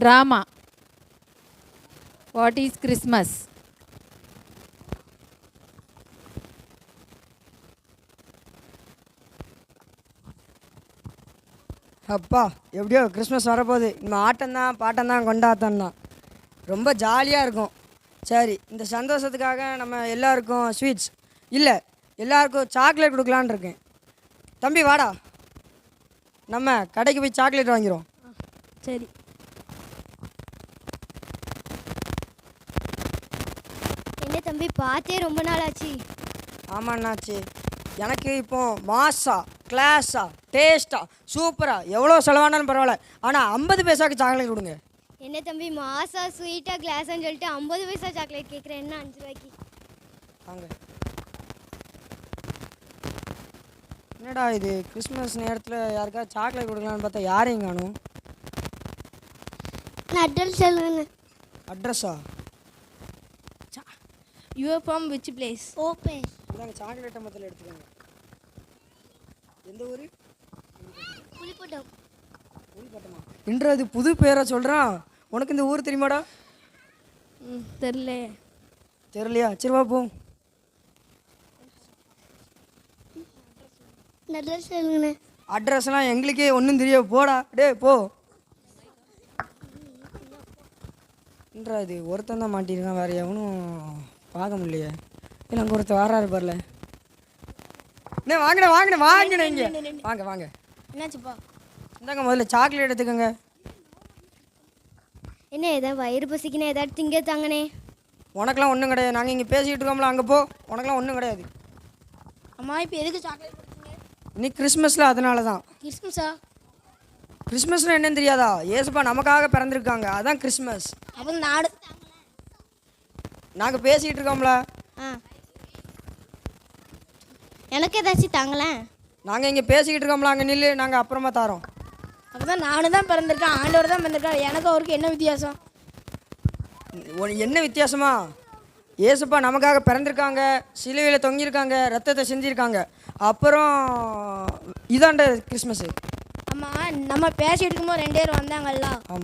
Drama what is Christmas அப்பா எப்படியோ Christmas வரப்போகுது. நம்ம ஆட்டம்தான் பாட்டம்தான் கொண்டாட்டம் தான் ரொம்ப ஜாலியாக இருக்கும். சரி இந்த சந்தோஷத்துக்காக நம்ம எல்லாருக்கும் ஸ்வீட்ஸ் இல்லை எல்லாருக்கும் சாக்லேட் கொடுக்கலான்னு இருக்கேன். தம்பி வாடா. நம்ம கடைக்கு போய் சாக்லேட் வாங்கிடுவோம் சரி. தம்பி பார்த்தே ரொம்ப நாள் ஆச்சு ஆமாண்ணாச்சி எனக்கு இப்போ மாஸா கிளாஸா டேஸ்டா சூப்பரா எவ்வளோ செலவானாலும் பரவாயில்ல. ஆனால் ஐம்பது பைசாக்கு சாக்லேட் கொடுங்க. என்ன தம்பி மாசா ஸ்வீட்டாக கிளாஸ்ன்னு சொல்லிட்டு ஐம்பது பைசா சாக்லேட் கேட்குறேன் என்ன அஞ்சு ரூபாய்க்கு? வாங்க. என்னடா இது? கிறிஸ்மஸ் நேரத்தில் யாருக்காவது சாக்லேட் கொடுக்கலான்னு பார்த்தா யாரையும் காணும்? அட்ரஸ் சொல்லுங்க அட்ரஸா யுவர் ஃப்ரம் விச் பிளேஸ் ஓப்பே இந்தாங்க சாக்லேட்டை மொத்தத்தில் எடுத்துக்கோங்க. எந்த ஊர்? புளிப்பட்டம் இன்று அது புது பேரை சொல்கிறான் உனக்கு இந்த ஊர் தெரியுமாடா? தெரில தெரியலையா? சரி வா போ. அட்ரஸ் சொல்லுங்கண்ணே. அட்ரஸ்லாம் எங்களுக்கே ஒன்றும் தெரியாது. போடா. டேய் போ. என்றா இது ஒருத்தன் தான் மாட்டியிருக்கான். வேறு எவனும் பார்க்க முடியலையே இல்லை அங்கே ஒருத்தர் வராரு பாருல. அண்ணே வாங்கண்ணே வாங்கண்ணே வாங்கண்ணே இங்கே. வாங்க வாங்க. என்னாச்சுப்பா? இந்தாங்க முதல்ல சாக்லேட் எடுத்துக்கோங்க. என்ன ஏதாவது வயிறு பசிக்குன்னு ஏதாவது திங்க தாங்கண்ணே. உனக்கெல்லாம் ஒன்றும் கிடையாது. நாங்கள் இங்கே பேசிக்கிட்டு இருக்கோம்ல அங்கே போ. உனக்கெல்லாம் ஒன்றும் கிடையாது. அம்மா இப்போ எதுக்கு சாக்லேட் கொடுத்தீங்க இன்னைக்கு கிறிஸ்மஸில் அதனால தான் கிறிஸ்மஸா? கிறிஸ்மஸ்னால் என்னன்னு தெரியாதா? ஏசுப்பா நமக்காக பிறந்திருக்காங்க. அதான் கிறிஸ்மஸ். அப்போ நாடு நாங்கள் பேசிக்கிட்டு இருக்கோம்ல. ஆ. எனக்கு ஏதாச்சும் தாங்களேன் நாங்கள் இங்கே பேசிக்கிட்டு இருக்கோம்ல அங்கே நில்லு நாங்கள் அப்புறமா தரோம். அப்போ தான் நானும் தான் பிறந்திருக்கேன் ஆண்டவர் தான் பிறந்திருக்காரு. எனக்கு அவருக்கு என்ன வித்தியாசம்? என்ன வித்தியாசமா? ஏசுப்பா நமக்காக பிறந்திருக்காங்க சிலுவையில் தொங்கியிருக்காங்க ரத்தத்தை செஞ்சிருக்காங்க அப்புறம் இதாண்ட கிறிஸ்மஸு. அம்மா நம்ம பேசிட்டு இருக்கும்போது ரெண்டு பேரும் வந்தாங்கல்ல? ஆமாம்